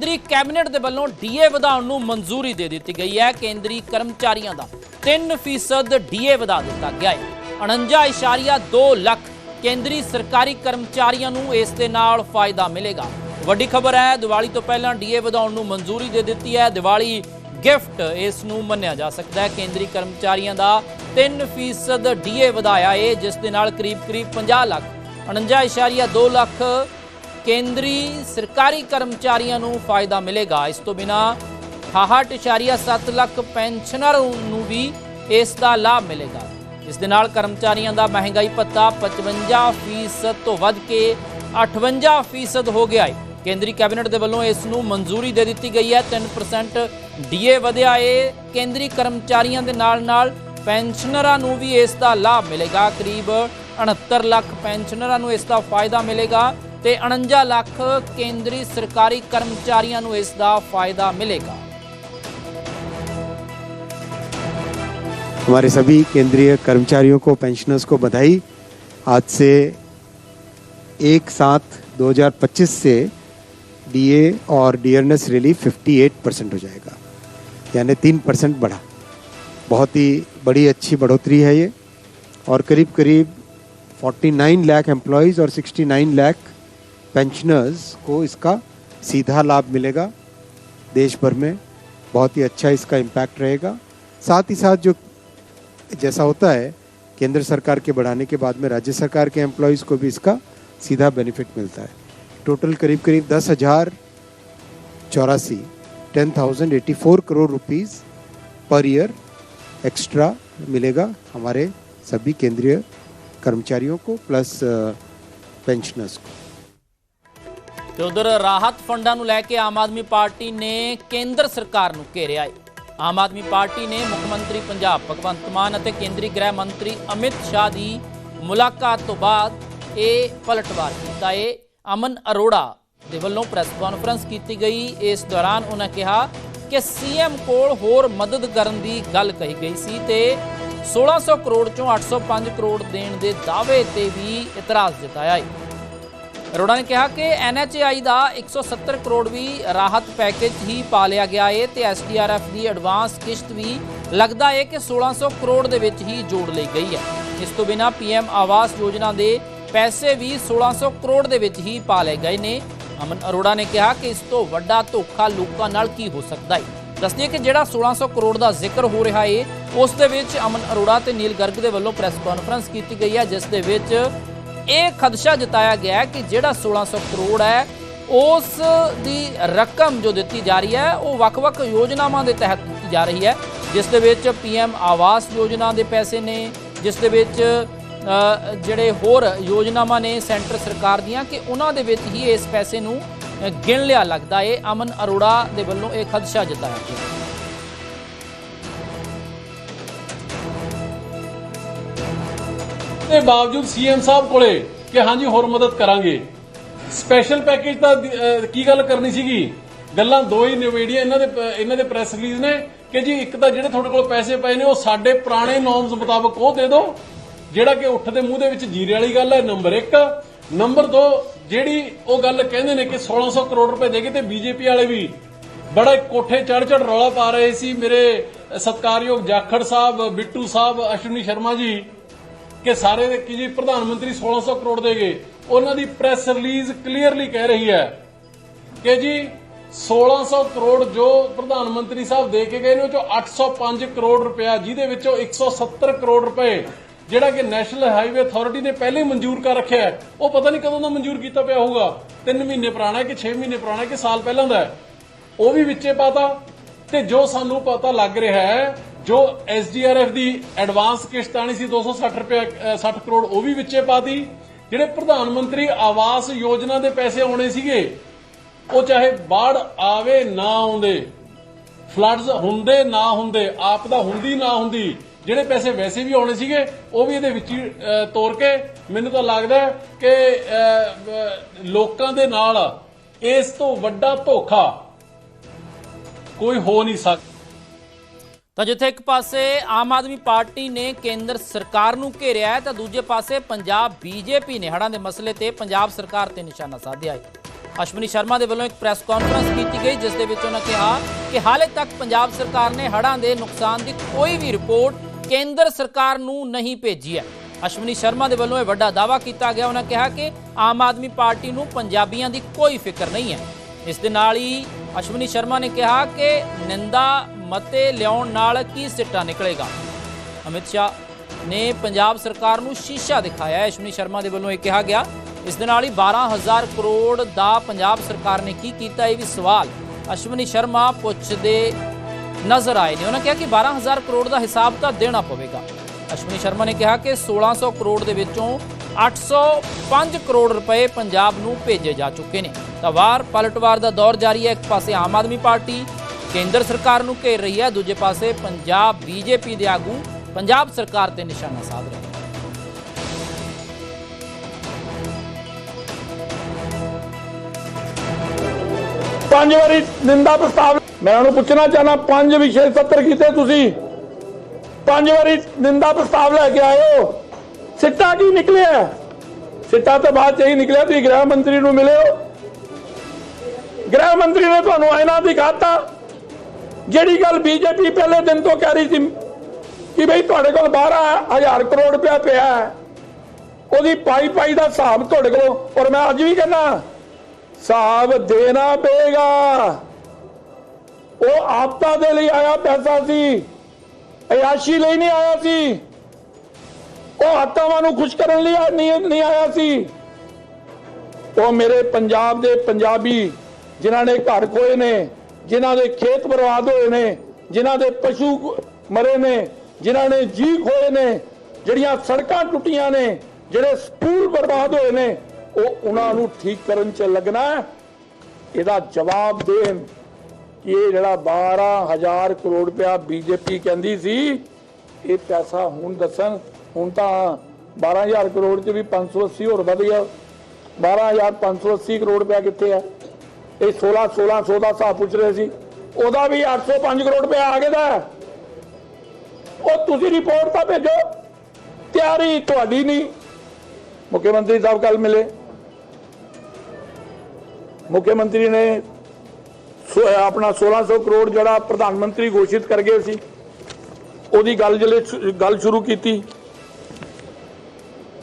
ਕੇਂਦਰੀ ਕੈਬਨਿਟ ਦੇ ਵੱਲੋਂ ਡੀਏ ਵਧਾਉਣ ਨੂੰ ਮਨਜ਼ੂਰੀ ਦੇ ਦਿੱਤੀ ਗਈ ਹੈ। ਕੇਂਦਰੀ ਕਰਮਚਾਰੀਆਂ ਦਾ 3% ਡੀਏ ਵਧਾ ਦਿੱਤਾ ਗਿਆ ਹੈ। 49.2 ਲੱਖ ਕੇਂਦਰੀ ਸਰਕਾਰੀ ਕਰਮਚਾਰੀਆਂ ਨੂੰ ਇਸ ਦੇ ਨਾਲ ਫਾਇਦਾ ਮਿਲੇਗਾ। ਵੱਡੀ ਖਬਰ ਹੈ, ਦੀਵਾਲੀ ਤੋਂ ਪਹਿਲਾਂ ਡੀਏ ਵਧਾਉਣ ਨੂੰ ਮਨਜ਼ੂਰੀ ਦੇ ਦਿੱਤੀ ਹੈ। ਦੀਵਾਲੀ ਗਿਫਟ ਇਸ ਨੂੰ ਮੰਨਿਆ ਜਾ ਸਕਦਾ ਹੈ। ਕੇਂਦਰੀ ਕਰਮਚਾਰੀਆਂ ਦਾ 3% ਡੀਏ ਵਧਾਇਆ ਹੈ, ਜਿਸ ਦੇ ਨਾਲ ਕਰੀਬ-ਕਰੀਬ 50 ਲੱਖ 49.2 ਲੱਖ ਕੇਂਦਰੀ ਸਰਕਾਰੀ ਕਰਮਚਾਰੀਆਂ ਨੂੰ ਫਾਇਦਾ ਮਿਲੇਗਾ। ਇਸ ਤੋਂ ਬਿਨਾ 68.7 ਲੱਖ ਪੈਨਸ਼ਨਰ ਨੂੰ ਵੀ ਇਸ ਦਾ ਲਾਭ ਮਿਲੇਗਾ। ਇਸ ਦੇ ਨਾਲ ਕਰਮਚਾਰੀਆਂ ਦਾ ਮਹਿੰਗਾਈ ਭੱਤਾ 55% ਤੋਂ ਵੱਧ ਕੇ 58% ਹੋ ਗਿਆ ਹੈ। ਕੇਂਦਰੀ ਕੈਬਨਿਟ ਦੇ ਵੱਲੋਂ ਇਸ ਨੂੰ ਮਨਜ਼ੂਰੀ ਦੇ ਦਿੱਤੀ ਗਈ ਹੈ। 3% ਡੀਏ ਵਧਿਆ ਏ। ਕੇਂਦਰੀ ਕਰਮਚਾਰੀਆਂ ਦੇ ਨਾਲ ਨਾਲ ਪੈਨਸ਼ਨਰਾਂ ਨੂੰ ਵੀ ਇਸ ਦਾ ਲਾਭ ਮਿਲੇਗਾ। ਕਰੀਬ 69 ਲੱਖ ਪੈਨਸ਼ਨਰਾਂ ਨੂੰ ਇਸ ਦਾ ਫਾਇਦਾ ਮਿਲੇਗਾ। ਤੇ 49 ਲੱਖ ਕੇਂਦਰੀ ਸਰਕਾਰੀ ਕਰਮਚਾਰੀਆਂ ਨੂੰ ਇਸ ਦਾ ਫਾਇਦਾ ਮਿਲੇਗਾ हमारे सभी केंद्रीय कर्मचारियों को पेंशनर्स को बधाई आज से एक सात 2025 से डीए और डियरनेस रिलीफ 58 परसेंट हो जाएगा यानी तीन परसेंट बढ़ा बहुत ही बड़ी अच्छी बढ़ोतरी है ये और करीब करीब 49 लाख एम्प्लॉयज़ और 69 लाख पेंशनर्स को इसका सीधा लाभ मिलेगा। देश भर में बहुत ही अच्छा इसका इम्पैक्ट रहेगा। साथ ही साथ जो जैसा होता है, केंद्र सरकार के बढ़ाने के बाद में राज्य सरकार के एम्प्लॉयज़ को भी इसका सीधा बेनिफिट मिलता है। टोटल करीब करीब दस हज़ार चौरासी ten thousand eighty four crore rupees per year extra मिलेगा हमारे सभी केंद्रीय कर्मचारियों को प्लस पेंशनर्स को। ਤੇ ਉਧਰ ਰਾਹਤ ਫੰਡਾਂ ਨੂੰ ਲੈ ਕੇ ਆਮ ਆਦਮੀ ਪਾਰਟੀ ਨੇ ਕੇਂਦਰ ਸਰਕਾਰ ਨੂੰ ਘੇਰਿਆ ਹੈ। ਆਮ ਆਦਮੀ ਪਾਰਟੀ ਨੇ ਮੁੱਖ ਮੰਤਰੀ ਪੰਜਾਬ ਭਗਵੰਤ ਮਾਨ ਅਤੇ ਕੇਂਦਰੀ ਗ੍ਰਹਿ ਮੰਤਰੀ ਅਮਿਤ ਸ਼ਾਹ ਦੀ ਮੁਲਾਕਾਤ ਤੋਂ ਬਾਅਦ ਇਹ ਪਲਟਵਾਰ ਕੀਤਾ ਹੈ। ਅਮਨ ਅਰੋੜਾ ਦੇ ਵੱਲੋਂ ਪ੍ਰੈਸ ਕਾਨਫਰੰਸ ਕੀਤੀ ਗਈ। ਇਸ ਦੌਰਾਨ ਉਹਨਾਂ ਕਿਹਾ ਕਿ ਸੀਐਮ ਕੋਲ ਹੋਰ ਮਦਦ ਕਰਨ ਦੀ ਗੱਲ ਕਹੀ ਗਈ ਸੀ ਤੇ 1600 ਕਰੋੜ ਚੋਂ 805 ਕਰੋੜ ਦੇਣ ਦੇ ਦਾਅਵੇ ਤੇ ਵੀ ਇਤਰਾਜ਼ ਜਤਾਇਆ ਹੈ। ਅਰੋੜਾ ਨੇ ਕਿਹਾ ਕਿ ਐਨਐਚਆਈ ਦਾ 170 ਕਰੋੜ ਵੀ ਰਾਹਤ ਪੈਕੇਜ ਹੀ ਪਾ ਲਿਆ ਗਿਆ ਹੈ ਤੇ ਐਸਡੀਆਰਐਫ ਦੀ ਐਡਵਾਂਸ ਕਿਸ਼ਤ ਵੀ ਲੱਗਦਾ ਏ ਕਿ 1600 ਕਰੋੜ ਦੇ ਵਿੱਚ ਹੀ ਜੋੜ ਲਈ ਗਈ ਹੈ। ਇਸ ਤੋਂ ਬਿਨਾ ਪੀਐਮ ਆਵਾਸ ਯੋਜਨਾ ਦੇ ਪੈਸੇ ਵੀ 1600 ਕਰੋੜ ਦੇ ਵਿੱਚ ਹੀ ਪਾ ਲਏ ਗਏ ਨੇ। ਅਮਨ ਅਰੋੜਾ ਨੇ ਕਿਹਾ ਕਿ ਇਸ ਤੋਂ ਵੱਡਾ ਧੋਖਾ ਲੋਕਾਂ ਨਾਲ ਕੀ ਹੋ ਸਕਦਾ ਹੈ ਦੱਸਦੀਏ ਕਿ ਜਿਹੜਾ 1600 ਕਰੋੜ ਦਾ ਜ਼ਿਕਰ ਹੋ ਰਿਹਾ ਏ, ਉਸ ਦੇ ਵਿੱਚ ਅਮਨ ਅਰੋੜਾ ਤੇ ਨੀਲ ਗਰਗ ਦੇ ਵੱਲੋਂ ਪ੍ਰੈਸ ਕਾਨਫਰੰਸ ਕੀਤੀ ਗਈ ਹੈ, ਜਿਸ ਦੇ ਵਿੱਚ ਇਹ ਖਦਸ਼ਾ ਜਤਾਇਆ ਗਿਆ ਕਿ ਜਿਹੜਾ 1600 ਕਰੋੜ ਹੈ, ਉਸ ਦੀ ਰਕਮ ਜੋ ਦਿੱਤੀ ਜਾ ਰਹੀ ਹੈ, ਉਹ ਵੱਖ-ਵੱਖ ਯੋਜਨਾਵਾਂ ਦੇ ਤਹਿਤ ਦਿੱਤੀ ਜਾ ਰਹੀ ਹੈ, ਜਿਸ ਦੇ ਵਿੱਚ ਪੀਐਮ ਆਵਾਸ ਯੋਜਨਾ ਦੇ ਪੈਸੇ ਨੇ, ਜਿਸ ਦੇ ਵਿੱਚ ਜਿਹੜੇ ਹੋਰ ਯੋਜਨਾਵਾਂ ਨੇ ਸੈਂਟਰ ਸਰਕਾਰ ਦੀਆਂ, ਕਿ ਉਹਨਾਂ ਦੇ ਵਿੱਚ ਹੀ ਇਸ ਪੈਸੇ ਨੂੰ ਗਿਣ ਲਿਆ ਲੱਗਦਾ ਏ ਅਮਨ ਅਰੋੜਾ ਦੇ ਵੱਲੋਂ ਇਹ ਖਦਸ਼ਾ ਜਤਾਇਆ ਗਿਆ। ਦੇ ਬਾਵਜੂਦ ਸੀਐਮ ਸਾਹਿਬ ਕੋਲੇ ਕਿ ਹਾਂਜੀ ਹੋਰ ਮਦਦ ਕਰਾਂਗੇ। ਸਪੈਸ਼ਲ ਪੈਕੇਜ ਤਾਂ ਕੀ ਗੱਲ ਕਰਨੀ ਸੀਗੀ? ਗੱਲਾਂ ਦੋ ਹੀ ਨਿਵੇੜੀਆਂ ਇਹਨਾਂ ਦੇ ਇਹਨਾਂ ਦੇ ਪ੍ਰੈਸ ਰਿਲੀਜ਼ ਨੇ ਕਿ ਜੀ ਇੱਕ ਤਾਂ ਜਿਹੜੇ ਤੁਹਾਡੇ ਕੋਲ ਪੈਸੇ ਪਏ ਨੇ ਉਹ ਸਾਡੇ ਪੁਰਾਣੇ ਨੋਰਮਸ ਮੁਤਾਬਕ ਉਹ ਦੇ ਦਿਓ, ਜਿਹੜਾ ਕਿ ਉੱਠ ਦੇ ਮੂੰਹ ਦੇ ਵਿੱਚ ਜੀਰੇ ਵਾਲੀ ਗੱਲ ਹੈ ਨੰਬਰ 1 ਨੰਬਰ 2 ਜਿਹੜੀ ਉਹ ਗੱਲ ਕਹਿੰਦੇ ਨੇ ਕਿ 1600 ਕਰੋੜ ਰੁਪਏ ਦੇਗੇ ਤੇ ਬੀਜੇਪੀ ਵਾਲੇ ਵੀ ਬੜਾ ਕੋਠੇ ਚੜ ਚੜ ਰੌਲਾ ਪਾ ਰਹੇ ਸੀ। ਮੇਰੇ ਸਤਕਾਰਯੋਗ ਜਾਖੜ ਸਾਹਿਬ, ਬਿੱਟੂ ਸਾਹਿਬ, ਅਸ਼ਵਨੀ ਸ਼ਰਮਾ ਜੀ ਕਿ ਸਾਰੇ ਦੇ ਕਿ ਜੀ, ਪ੍ਰਧਾਨ ਮੰਤਰੀ 1600 ਕਰੋੜ ਦੇਗੇ ਉਹਨਾਂ ਦੀ ਪ੍ਰੈਸ ਰਿਲੀਜ਼ ਕਲੀਅਰਲੀ ਕਹਿ ਰਹੀ ਹੈ ਕਿ ਜੀ 1600 ਕਰੋੜ ਜੋ ਪ੍ਰਧਾਨ ਮੰਤਰੀ ਸਾਹਿਬ ਦੇ ਕੇ ਗਏ ਨੇ, ਉਹ ਚੋਂ 805 ਕਰੋੜ ਰੁਪਇਆ, ਜਿਹਦੇ ਵਿੱਚੋਂ 170 ਕਰੋੜ ਰੁਪਏ ਜਿਹੜਾ ਕਿ ਨੈਸ਼ਨਲ ਹਾਈਵੇ ਅਥਾਰਟੀ ਨੇ ਪਹਿਲੇ ਮਨਜ਼ੂਰ ਕਰ ਰੱਖਿਆ ਹੈ। ਉਹ ਪਤਾ ਨਹੀਂ ਕਦੋਂ ਦਾ ਮਨਜ਼ੂਰ ਕੀਤਾ ਪਿਆ ਹੋਊਗਾ। 3 ਮਹੀਨੇ ਪੁਰਾਣਾ ਕਿ 6 ਮਹੀਨੇ ਪੁਰਾਣਾ ਕਿ ਸਾਲ ਪਹਿਲਾਂ ਦਾ ਉਹ ਵੀ ਵਿੱਚੇ ਪਾਤਾ ਤੇ ਜੋ ਸਾਨੂੰ ਪਤਾ ਲੱਗ ਰਿਹਾ ਹੈ ਜੋ ਐਸਡੀਆਰਐਫ ਦੀ ਐਡਵਾਂਸ ਕਿਸ਼ਤ ਆਣੀ ਸੀ 260 ਰੁਪਏ ਅ, 60 ਕਰੋੜ ਉਹ ਵੀ ਵਿੱਚੇ ਪਾਤੀ ਜਿਹੜੇ ਪ੍ਰਧਾਨ ਮੰਤਰੀ ਆਵਾਸ ਯੋਜਨਾ ਦੇ ਪੈਸੇ ਆਉਣੇ ਸੀਗੇ ਉਹ ਚਾਹੇ ਬਾੜ ਆਵੇ ਨਾ ਆਉਂਦੇ। ਫਲੱਡਸ ਹੁੰਦੇ ਨਾ ਹੁੰਦੇ ਆਪਦਾ ਹੁੰਦੀ ਨਾ ਹੁੰਦੀ। ਜਿਹੜੇ ਪੈਸੇ ਵੈਸੇ ਵੀ ਆਉਣੇ ਸੀਗੇ ਉਹ ਵੀ ਇਹਦੇ ਵਿੱਚ ਹੀ ਤੋਰ ਕੇ ਮੈਨੂੰ ਤਾਂ ਲੱਗਦਾ ਕਿ ਲੋਕਾਂ ਦੇ ਨਾਲ ਇਸ ਤੋਂ ਵੱਡਾ ਧੋਖਾ ਕੋਈ ਹੋ ਨਹੀਂ ਸਕਦਾ। ਤਾਂ ਜਿੱਥੇ ਇੱਕ ਪਾਸੇ ਆਮ ਆਦਮੀ ਪਾਰਟੀ ਨੇ ਕੇਂਦਰ ਸਰਕਾਰ ਨੂੰ ਘੇਰਿਆ ਹੈ, ਤਾਂ ਦੂਜੇ ਪਾਸੇ ਪੰਜਾਬ ਬੀਜੇਪੀ ਨੇ ਹੜ੍ਹਾਂ ਦੇ ਮਸਲੇ ਤੇ ਪੰਜਾਬ ਸਰਕਾਰ ਤੇ ਨਿਸ਼ਾਨਾ ਸਾਧਿਆ ਹੈ। ਅਸ਼ਵਨੀ ਸ਼ਰਮਾ ਦੇ ਵੱਲੋਂ ਇੱਕ ਪ੍ਰੈਸ ਕਾਨਫਰੰਸ ਕੀਤੀ ਗਈ, ਜਿਸ ਦੇ ਵਿੱਚ ਉਹਨਾਂ ਕਿਹਾ ਕਿ ਹਾਲੇ ਤੱਕ ਪੰਜਾਬ ਸਰਕਾਰ ਨੇ ਹੜ੍ਹਾਂ ਦੇ ਨੁਕਸਾਨ ਦੀ ਕੋਈ ਵੀ ਰਿਪੋਰਟ ਕੇਂਦਰ ਸਰਕਾਰ ਨੂੰ ਨਹੀਂ ਭੇਜੀ ਹੈ। ਅਸ਼ਵਨੀ ਸ਼ਰਮਾ ਦੇ ਵੱਲੋਂ ਇਹ ਵੱਡਾ ਦਾਅਵਾ ਕੀਤਾ ਗਿਆ। ਉਹਨਾਂ ਕਿਹਾ ਕਿ ਆਮ ਆਦਮੀ ਪਾਰਟੀ ਨੂੰ ਪੰਜਾਬੀਆਂ ਦੀ ਕੋਈ ਫਿਕਰ ਨਹੀਂ ਹੈ। ਇਸ ਦੇ ਨਾਲ ਹੀ ਅਸ਼ਵਨੀ ਸ਼ਰਮਾ ਨੇ ਕਿਹਾ ਕਿ ਨਿੰਦਾ ਮਤੇ ਲਿਆਉਣ ਨਾਲ ਕੀ ਸਿੱਟਾ ਨਿਕਲੇਗਾ? ਅਮਿਤ ਸ਼ਾਹ ਨੇ ਪੰਜਾਬ ਸਰਕਾਰ ਨੂੰ ਸ਼ੀਸ਼ਾ ਦਿਖਾਇਆ ਅਸ਼ਵਨੀ ਸ਼ਰਮਾ ਦੇ ਵੱਲੋਂ ਇਹ ਕਿਹਾ ਗਿਆ। ਇਸ ਦੇ ਨਾਲ ਹੀ 12000 ਕਰੋੜ ਦਾ ਪੰਜਾਬ ਸਰਕਾਰ ਨੇ ਕੀ ਕੀਤਾ, ਇਹ ਵੀ ਸਵਾਲ। ਅਸ਼ਵਨੀ ਸ਼ਰਮਾ ਪੁੱਛਦੇ ਨਜ਼ਰ ਆਏ ਨੇ। ਉਹਨਾਂ ਕਿਹਾ ਕਿ 12000 ਕਰੋੜ ਦਾ ਹਿਸਾਬ ਤਾਂ ਦੇਣਾ ਪਵੇਗਾ। ਅਸ਼ਵਨੀ ਸ਼ਰਮਾ ਨੇ ਕਿਹਾ ਕਿ 1600 ਕਰੋੜ ਦੇ ਵਿੱਚੋਂ 805 ਕਰੋੜ ਰੁਪਏ ਪੰਜਾਬ ਨੂੰ ਭੇਜੇ ਜਾ ਚੁੱਕੇ ਨੇ। ਤਾਂ ਵਾਰ ਪਲਟਵਾਰ ਦਾ ਦੌਰ ਜਾਰੀ ਹੈ। ਇੱਕ ਪਾਸੇ ਆਮ ਆਦਮੀ ਪਾਰਟੀ ਕੇਂਦਰ ਸਰਕਾਰ ਨੂੰ ਘੇਰ ਰਹੀ ਹੈ। ਦੂਜੇ ਪਾਸੇ ਪੰਜਾਬ ਬੀਜੇਪੀ ਦੇ ਆਗੂ ਪੰਜਾਬ ਸਰਕਾਰ ਤੇ ਨਿਸ਼ਾਨਾ ਸਾਧ ਰਹੇ ਨੇ। ਪੰਜ ਵਾਰੀ ਨਿੰਦਾ ਪ੍ਰਸਤਾਵ ਮੈਂ ਉਹਨੂੰ ਪੁੱਛਣਾ ਚਾਹਨਾ, ਪੰਜ ਵਿਸ਼ੇ ਸੱਤਰ ਕੀਤੇ ਤੁਸੀਂ। ਪੰਜ ਵਾਰੀ ਨਿੰਦਾ ਪ੍ਰਸਤਾਵ ਲੈ ਕੇ ਆਏ ਹੋ। ਸਿੱਟਾ ਕੀ ਨਿਕਲਿਆ? ਸਿੱਟਾ ਤਾਂ ਬਾਅਦ ਚ ਹੀ ਨਿਕਲਿਆ, ਤੁਸੀਂ ਗ੍ਰਹਿ ਮੰਤਰੀ ਨੂੰ ਮਿਲੇ ਹੋ। ਗ੍ਰਹਿ ਮੰਤਰੀ ਨੇ ਤੁਹਾਨੂੰ ਇਹਨਾਂ ਦਿਖਾਤਾ ਜਿਹੜੀ ਗੱਲ ਬੀਜੇਪੀ ਪਹਿਲੇ ਦਿਨ ਤੋਂ ਕਹਿ ਰਹੀ ਸੀ ਕਿ ਬਈ ਤੁਹਾਡੇ ਕੋਲ 12000 ਕਰੋੜ ਰੁਪਇਆ ਪਿਆ ਹੈ, ਉਹਦੀ ਪਾਈ ਪਾਈ ਦਾ ਹਿਸਾਬ ਤੁਹਾਡੇ ਕੋਲ, ਔਰ ਮੈਂ ਅੱਜ ਵੀ ਕਹਿੰਦਾ, ਹਿਸਾਬ ਦੇਣਾ ਪਏਗਾ। ਉਹ ਆਪਤਾ ਦੇ ਲਈ ਆਇਆ ਪੈਸਾ ਸੀ, ਅਯਾਸ਼ੀ ਲਈ ਨਹੀਂ ਆਇਆ ਸੀ, ਉਹ ਆਤਮਾਵਾਂ ਨੂੰ ਖੁਸ਼ ਕਰਨ ਲਈ ਨਹੀਂ ਨਹੀਂ ਆਇਆ ਸੀ। ਉਹ ਮੇਰੇ ਪੰਜਾਬ ਦੇ ਪੰਜਾਬੀ, ਜਿਨ੍ਹਾਂ ਨੇ ਘਰ ਖੋਏ ਨੇ ਜਿਨ੍ਹਾਂ ਦੇ ਖੇਤ ਬਰਬਾਦ ਹੋਏ ਨੇ, ਜਿਨ੍ਹਾਂ ਦੇ ਪਸ਼ੂ ਮਰੇ ਨੇ, ਜਿਨ੍ਹਾਂ ਨੇ ਜੀ ਖੋਏ ਨੇ, ਜਿਹੜੀਆਂ ਸੜਕਾਂ ਟੁੱਟੀਆਂ ਨੇ, ਜਿਹੜੇ ਸਕੂਲ ਬਰਬਾਦ ਹੋਏ ਨੇ, ਉਹ ਉਹਨਾਂ ਨੂੰ ਠੀਕ ਕਰਨ 'ਚ ਲੱਗਣਾ ਇਹਦਾ ਜਵਾਬ ਦੇਣ ਕਿ ਇਹ ਜਿਹੜਾ 12000 ਕਰੋੜ ਰੁਪਇਆ ਬੀਜੇਪੀ ਕਹਿੰਦੀ ਸੀ, ਇਹ ਪੈਸਾ ਹੁਣ ਦੱਸਣ, ਹੁਣ ਤਾਂ 12000 ਕਰੋੜ ਚ ਵੀ 580 ਹੋਰ ਵਧ ਗਿਆ। 12580 ਕਰੋੜ ਰੁਪਇਆ ਕਿੱਥੇ ਹੈ ਇਹ 16 1600 ਦਾ ਹਿਸਾਬ ਪੁੱਛ ਰਹੇ ਸੀ। ਉਹਦਾ ਵੀ 805 ਕਰੋੜ ਰੁਪਇਆ ਆ ਗਿਆ ਦਾ ਉਹ ਤੁਸੀਂ ਰਿਪੋਰਟ ਤਾਂ ਭੇਜੋ। ਤਿਆਰੀ ਤੁਹਾਡੀ ਨਹੀਂ। ਮੁੱਖ ਮੰਤਰੀ ਸਾਹਿਬ ਕੱਲ ਮਿਲੇ। ਮੁੱਖ ਮੰਤਰੀ ਨੇ ਸੋ ਇਹ ਆਪਣਾ 1600 ਕਰੋੜ ਜਿਹੜਾ ਪ੍ਰਧਾਨ ਮੰਤਰੀ ਘੋਸ਼ਿਤ ਕਰ ਗਏ ਸੀ, ਉਹਦੀ ਗੱਲ ਜਿਹੜੇ ਗੱਲ ਸ਼ੁਰੂ ਕੀਤੀ।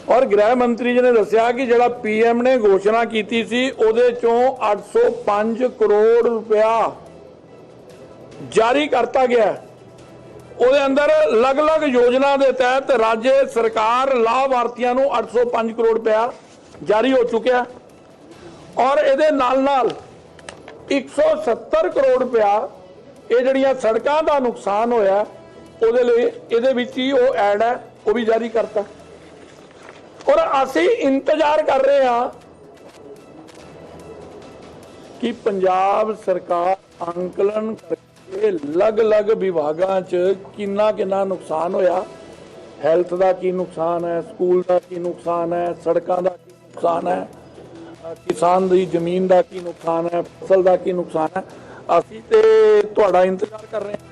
ਔਰ ਗ੍ਰਹਿ ਮੰਤਰੀ ਜੀ ਨੇ ਦੱਸਿਆ ਕਿ ਜਿਹੜਾ ਪੀਐਮ ਨੇ ਘੋਸ਼ਣਾ ਕੀਤੀ ਸੀ, ਉਹਦੇ ਚੋਂ 805 ਕਰੋੜ ਰੁਪਇਆ ਜਾਰੀ ਕਰਤਾ ਗਿਆ ਉਹਦੇ ਅੰਦਰ ਅਲੱਗ-ਅਲੱਗ ਯੋਜਨਾ ਦੇ ਤਹਿਤ ਰਾਜ ਸਰਕਾਰ ਲਾਭਾਰਥੀਆਂ ਨੂੰ 805 ਕਰੋੜ ਰੁਪਇਆ ਜਾਰੀ ਹੋ ਚੁੱਕਿਆ ਔਰ ਇਹਦੇ ਨਾਲ ਨਾਲ 170 ਕਰੋੜ ਰੁਪਇਆ ਇਹ ਜਿਹੜੀਆਂ ਸੜਕਾਂ ਦਾ ਨੁਕਸਾਨ ਹੋਇਆ, ਉਹਦੇ ਲਈ ਇਹਦੇ ਵਿੱਚ ਹੀ ਉਹ ਐਡ ਹੈ, ਉਹ ਵੀ ਜਾਰੀ ਕਰਤਾ। ਔਰ ਅਸੀਂ ਇੰਤਜ਼ਾਰ ਕਰ ਰਹੇ ਹਾਂ ਕਿ ਪੰਜਾਬ ਸਰਕਾਰ ਅੰਕਲਨ ਕਰਕੇ ਅਲੱਗ-ਅਲੱਗ ਵਿਭਾਗਾਂ 'ਚ ਕਿੰਨਾ ਕਿੰਨਾ ਨੁਕਸਾਨ ਹੋਇਆ। ਹੈਲਥ ਦਾ ਕੀ ਨੁਕਸਾਨ ਹੈ, ਸਕੂਲ ਦਾ ਕੀ ਨੁਕਸਾਨ ਹੈ, ਸੜਕਾਂ ਦਾ ਕੀ ਨੁਕਸਾਨ ਹੈ, ਕਿਸਾਨ ਦੀ ਜ਼ਮੀਨ ਦਾ ਕੀ ਨੁਕਸਾਨ ਹੈ, ਫਸਲ ਦਾ ਕੀ ਨੁਕਸਾਨ ਹੈ। ਅਸੀਂ ਤੇ ਤੁਹਾਡਾ ਇੰਤਜ਼ਾਰ ਕਰ ਰਹੇ ਹਾਂ।